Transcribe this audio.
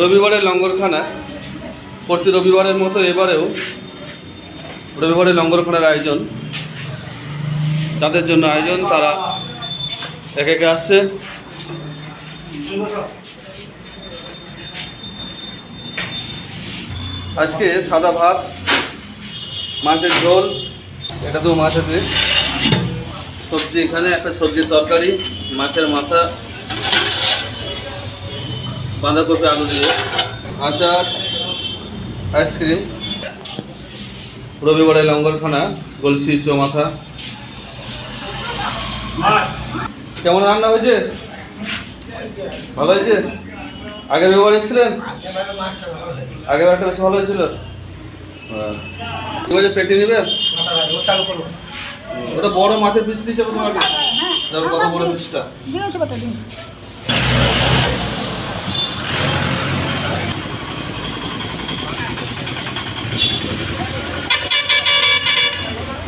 রবিবারের লঙ্গরখানা, প্রতি রবিবারের মতো এবারেও রবিবারের লঙ্গরখানার আয়োজন। যাদের জন্য আয়োজন, তারা একে একে আসছে। আজকে সাদা ভাত, মাছের ঝোল, এটা তো মাছ আছে। সবজি এখানে, একটা সবজির তরকারি, মাছের মাথা। বাঁধাকপি আলু দিয়ে আচার আইসক্রিম রবিবারে লঙ্গলখানা গলসি চৌমাথা কেমন রান্না হয়েছে ভালো হয়েছে আগের রবিবার এসেছিলেন আগের একটা বেশি ভালো হয়েছিল হ্যাঁ। ঠিক আছে পেটে নেবে ওটা বড় মাছের পিস দিয়েছে তোমাকে কত বড় পিসটা